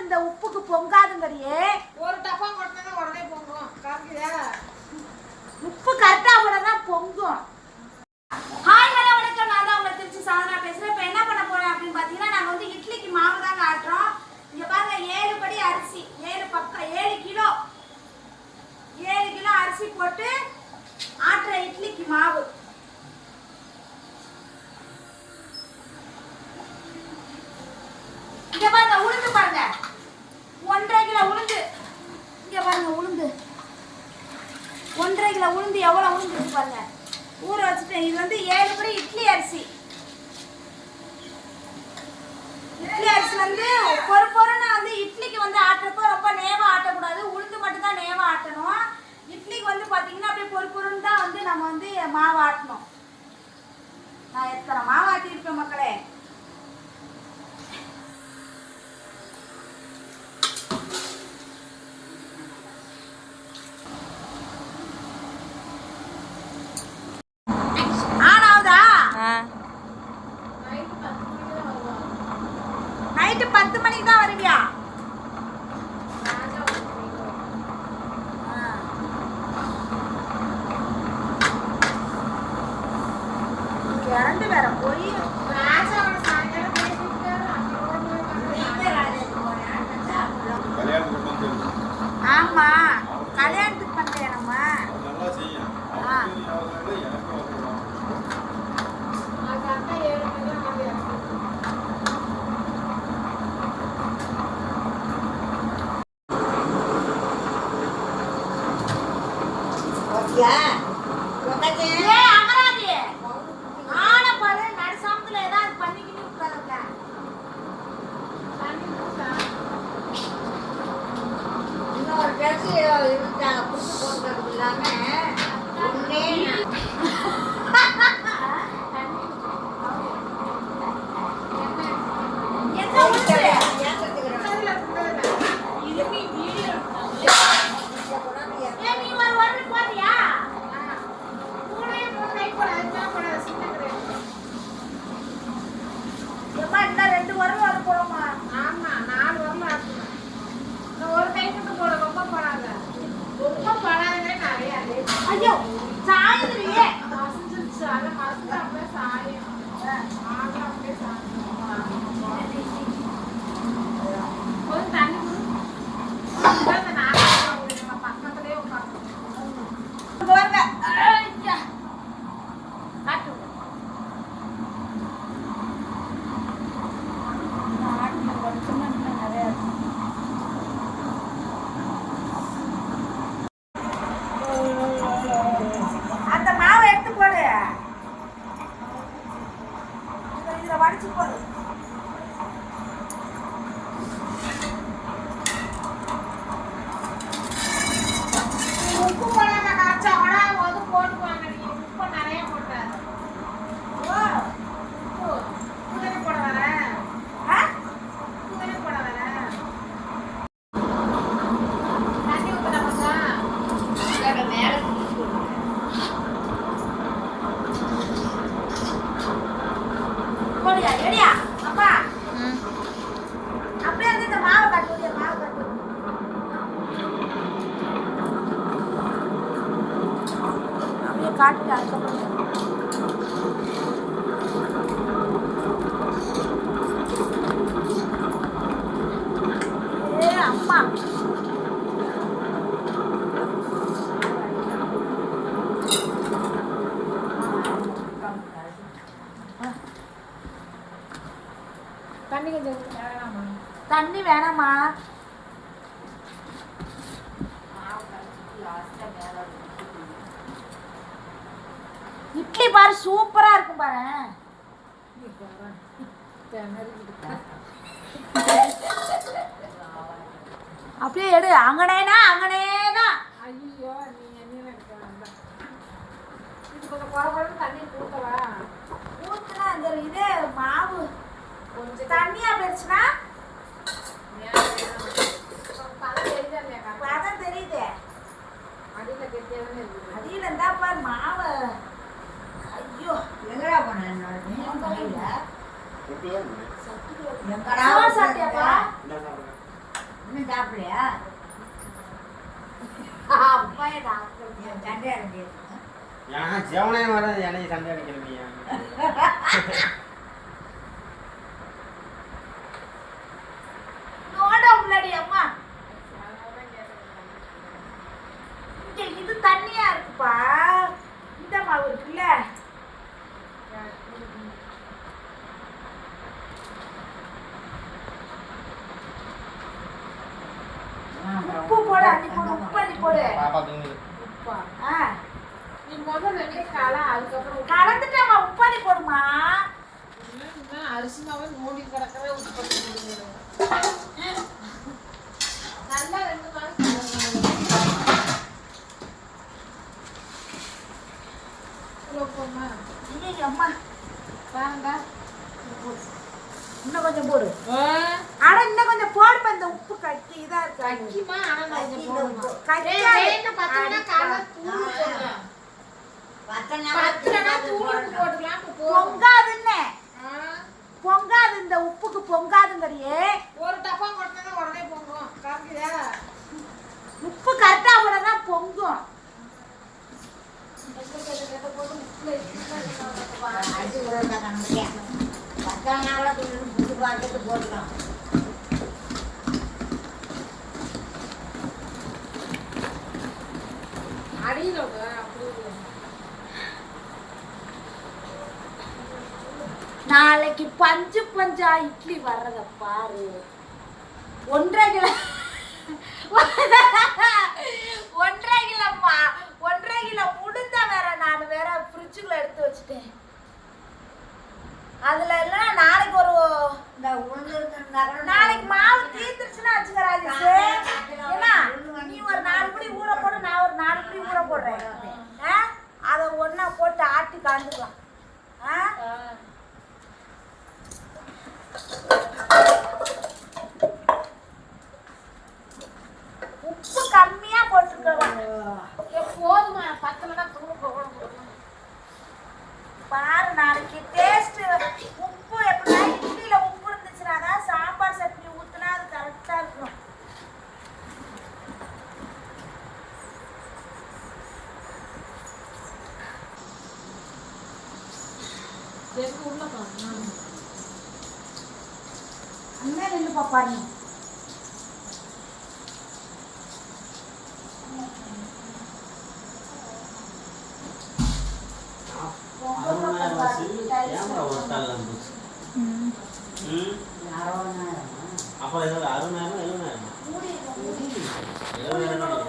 இந்த உப்புக்கு பொங்காதுங்கறியே ஒரு டப்பா கொட்டினா உடனே போகும் காமிக்குதா உப்பு கரெக்டா போனா பொங்கும். ஹாய் ஹலோ வணக்கம். நான் தான் உங்களை திருச்சி சாதனா பேசுறேன். இப்போ என்ன பண்ண போறோம் அப்படின்னு பார்த்தீங்கன்னா நாங்கள் வந்து இட்லிக்கு மாவு தாங்க ஆட்டுறோம் இங்க பாருங்க ஏழு படி அரிசி. ஏழு பக்கம் ஏழு கிலோ. ஏழு கிலோ அரிசி போட்டு ஆட்டுற இட்லிக்கு மாவு. இங்க பாருங்க உளுந்து பாருங்க. ஒன்றரை கிலோ உளுந்து. இங்கே பாருங்க உளுந்து. ஒன்றரை கிலோ உளுந்து எவ்வளோ உளுந்து இருக்கு பாருங்க. ஊற வச்சுட்டேன். இது வந்து ஏழு படி இட்லி அரிசி. இட்லி அரிசி வந்து இன்னொரு ட்ரெஸ் இருந்தாங்க புது போட்டது இல்லாம ஒன்னே காட்டுட்டு அதுக்கப்புறம் ஏ அம்மா. தண்ணி கொஞ்சம் வேணாமா? தண்ணி வேணாமா இட்லி பாரு சூப்பரா இருக்கும் பாரு. அப்படியே எடு அங்கனேனா அங்கனே தான் ஐயோ நீ வேண்டாம். இது கொஞ்சம் குறை குறைன்னு தண்ணி ஊத்தவா? ஊத்துனா இந்த இது மாவு. கொஞ்சம் தண்ணியா போயிடுச்சுன்னா? தெரியுதா. அடியில கெட்டியா தானே இருக்குது. அடியில இருந்தா பாரு மாவு. இன்னும் சாப்பிடலையா? சண்டை ஏன் ஜெவனே வராது. என்னை சண்டை அடிக்கிறீங்க இது தண்ணியா இருக்குப்பா. போடு. பாப்பா தூங்குது. உப்பா. ஆ. நீ முதல்ல காலா அதுக்கப்புறம் உப்பு. கலந்துட்டேம்மா உப்பு அள்ளி போடுமா அரிசி மாவே மூடி கிடக்கவே உப்பு போட்டு கொடுக்கணும். நல்லா ரெண்டு வேண்டாம்டா. இன்னும் கொஞ்சம் போடு. ஆ, போட்டுக்கலாம், இப்ப போதும். பொங்காதுன்னு. பொங்காது இந்த உப்புக்கு பொங்காதுங்கறியே. ஒரு டப்பா கொட்டினா உடனே பொங்கும். கரெக்டா உப்பு கரெக்டா போடதான் பொங்கும். போட்டுக்கலாம் அடியில் விடு, அப்படியே விடு. நாளைக்கு பஞ்சு பஞ்சா இட்லி வர்றத பாரு. ஒன்றரை கிலோ ஒன்றரை கிலோம்மா ஒன்றரை கிலோ முடிந்த வேற நான் வேற ஃப்ரிட்ஜுக்குள்ள எடுத்து வச்சுட்டேன் அதுல எல்லாம் நாளைக்கு ஒரு இந்த உளுந்து இருந்தா கூட நாளைக்கு மாவு தீர்ந்துருச்சுன்னா வச்சுக்கிறாங்க ஏன்னா நீ ஒரு நாலு படி ஊற போடு நான் ஒரு நாலு படி ஊற போடுறேன். ஆ? அதை ஒன்றா போட்டு ஆட்டி காந்துக்கலாம் ஆ ஆ. உப்பு கம்மியா போட்டிருக்கலாம் ஏய், போதுமா பத்தலைன்னா தூள் போடணும் பாரு நாளைக்கு டேஸ்ட் உப்பு எப்படின்னா இட்லியில உப்பு இருந்துச்சுன்னா தான் சாம்பார் சட்னி ஊத்துனா அது கரெக்டா இருக்கும் எங்க உள்ள போகணும் அண்ணா நின்று பாப்பா நீ கேமரா ஒர்த்தாலாம் போச்சு. ம். அறுபதாயிரமா அப்போ எழுபதாயிரமா மூடி. எழுபதாயிரம்